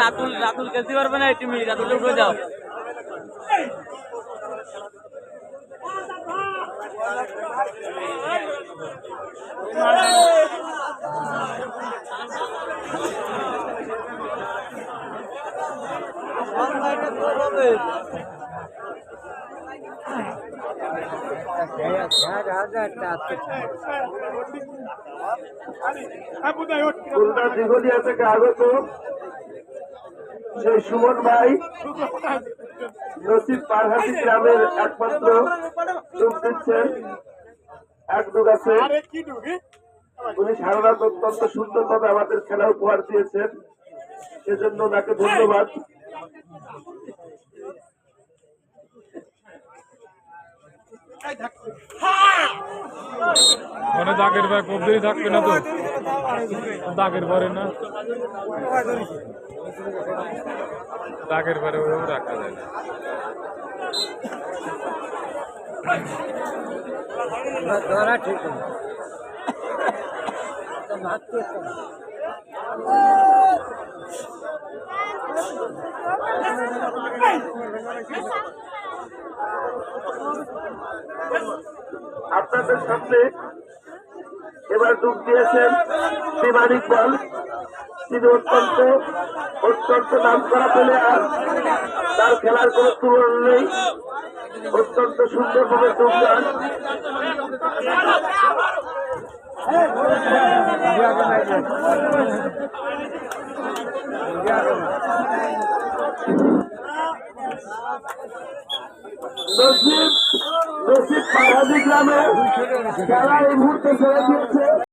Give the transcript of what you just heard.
রাতুল রাতুল খেলতে পারবে না একটু তুমি রাতুল উপরে যাও দিঘলিয়া থেকে আগত সেই সুমন ভাই একমাত্র দিচ্ছেন গাছে উনি সারা অত্যন্ত সুন্দরভাবে আমাদের খেলা উপহার দিয়েছেন সেজন্য ওনাকে ধন্যবাদ মানে দাগের ভাই কবদি থাকবে না তো। দাগের পরে না। দাগের পরে ওরকম রাখা যায় না। ধরা ঠিক আপনাদের সামনে এবার ডুব দিয়েছেন বিমান ইকবাল। তিনি অত্যন্ত অত্যন্ত নাম করা প্লেয়ার। তার খেলার কোনো তুলনা নেই। অত্যন্ত সুন্দরভাবে ডুব দেন। পাহাড়ি গ্রামে খেলা এই মুহূর্তে ছেড়ে দিয়েছে